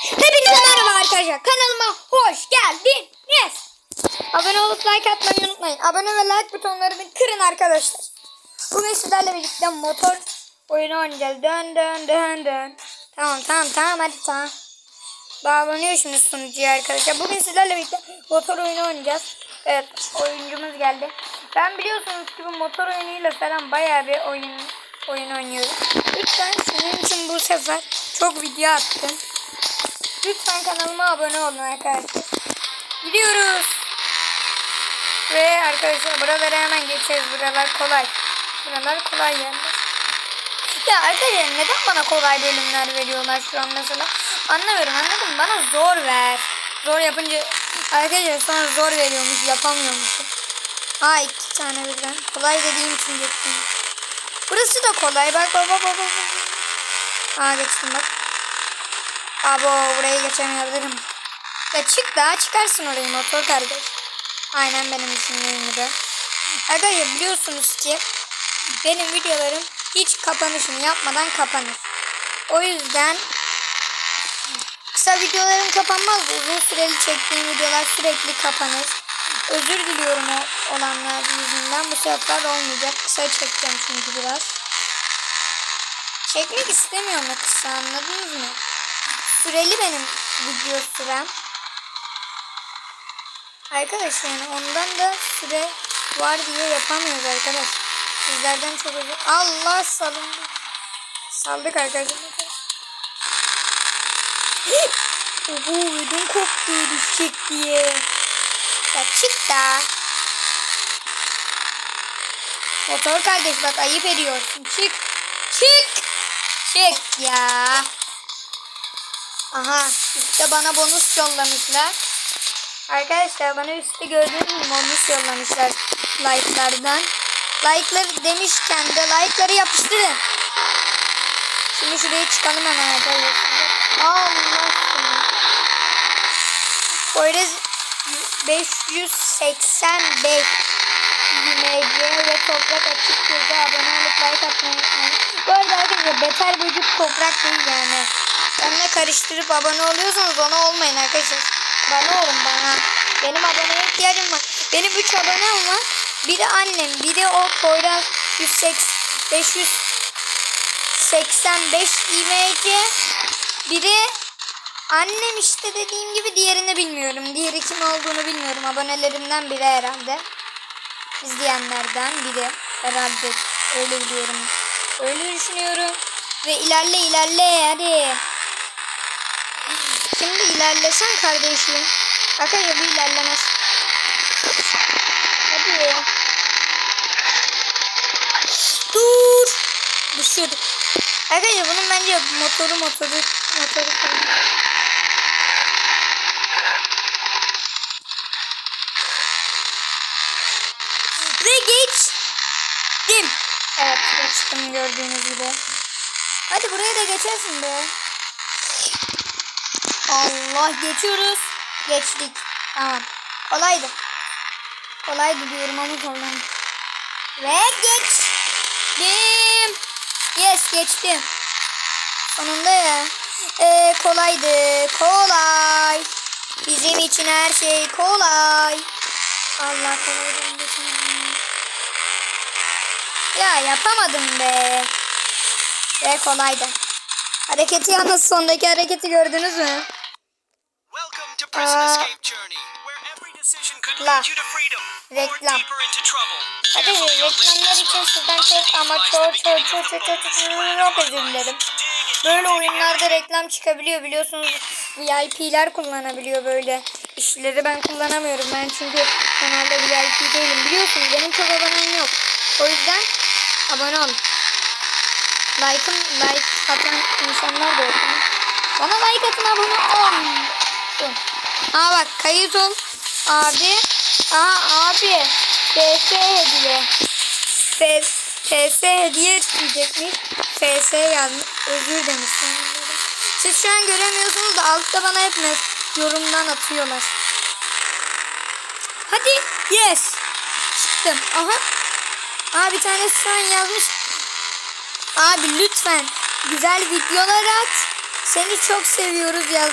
Hepinize merhaba arkadaşlar. Kanalıma hoş geldiniz. Abone olup like atmayı unutmayın. Abone ve like butonlarını kırın arkadaşlar. Bugün sizlerle birlikte motor oyunu oynayacağız. Dön dön dön dön. Tamam tamam tamam hadi tamam. Bağlanıyor şimdi sunucuya arkadaşlar. Bugün sizlerle birlikte motor oyunu oynayacağız. Evet oyuncumuz geldi. Ben biliyorsunuz ki bu motor oyunuyla falan bayağı bir oyun oyun oynuyorum. Lütfen sizin için bu sefer çok video attım. Lütfen kanalıma abone olun arkadaşlar. Gidiyoruz. Ve arkadaşlar buralara hemen geçeceğiz. Buralar kolay. Buralar kolay yerler. Ya arkadaşlar neden bana kolay bölümler veriyorlar şu an mesela? Anlamıyorum anladın mı? Bana zor ver. Zor yapınca arkadaşlar sonra zor veriyormuş yapamıyormuşum. Ha iki tane birden. Kolay dediğim için geçtim. Burası da kolay. Bak bak bak bak. bak. Aa geçtim bak. Abo burayı geçemiyorum. Ya çık daha çıkarsın orayı motor kardeş. Aynen benim düşündüğüm gibi. Arkadaşlar biliyorsunuz ki benim videolarım hiç kapanışını yapmadan kapanır. O yüzden kısa videolarım kapanmaz. Uzun süreli çektiğim videolar sürekli kapanır. Özür diliyorum o olanlar yüzünden. Bu sefer olmayacak. Kısa çekeceğim çünkü biraz. Çekmek istemiyorum kısa anladınız mı? Süreli benim video sürem. Arkadaş yani ondan da süre var diye yapamıyoruz arkadaş. Sizlerden çok özür Allah salındı. Saldık arkadaşlar. Oho ödüm koptu düşecek diye. Ya çık da. Motor kardeş bak ayıp ediyorsun. Çık. Çık. Çık ya. Aha üstte bana bonus yollamışlar. Arkadaşlar bana üstte gördüğünüz gibi bonus yollamışlar like'lardan. Like'ları demişken de like'ları yapıştırın. Şimdi şuraya çıkalım hemen arkadaşlar. Allah seni. Poyraz 585 YMC ve toprak açık gözü abone olup like atmayı unutmayın. Bu arada arkadaşlar beter böcük toprak değil yani. Onunla karıştırıp abone oluyorsanız ona olmayın arkadaşlar. Bana olun bana. Benim aboneye ihtiyacım var. Benim 3 abonem var. Biri annem, biri o Poyraz 180 585 IMC. Biri annem işte dediğim gibi diğerini bilmiyorum. Diğeri kim olduğunu bilmiyorum. Abonelerimden biri herhalde. İzleyenlerden biri herhalde. Öyle biliyorum. Öyle düşünüyorum. Ve ilerle ilerle hadi. İlerlesen kardeşim. Arkadaşlar bu ilerlemez. Hadi. Dur. Düşürdük. Arkadaşlar bunun bence motoru motoru motoru falan. Ve geçtim. Evet geçtim gördüğünüz gibi. Hadi buraya da geçersin be. Allah geçiyoruz. Geçtik. Tamam. Kolaydı. Kolaydı diyorum ama zorlandı. Ve geçtim. Yes geçtim. Sonunda ya. Ee, kolaydı. Kolay. Bizim için her şey kolay. Allah kolaydı. geçemedim. Ya yapamadım be. Ve kolaydı. Hareketi yalnız sondaki hareketi gördünüz mü? Aa. La. Reklam. miss reklamlar için sizden Must çok ama utilize çok çok çok çok çok çok çok özür dilerim. Böyle oyunlarda reklam çıkabiliyor biliyorsunuz. VIP'ler kullanabiliyor böyle. İşleri ben kullanamıyorum. Ben çünkü kanalda VIP değilim. Biliyorsunuz benim çok abonem yok. O yüzden abone olun. Like'ım like atan insanlar da yok. Bana like atın abone olun. Aa bak kayıt ol. Abi. Aa abi. FS hediye. FS hediye diyecekmiş. FS yazmış. Özür demiş. Siz şu an göremiyorsunuz da altta bana hep yorumdan atıyorlar. Hadi. Yes. Çıktım. Aha. Aa bir tanesi şu an yazmış. Abi lütfen güzel videolar at. Seni çok seviyoruz yazmış.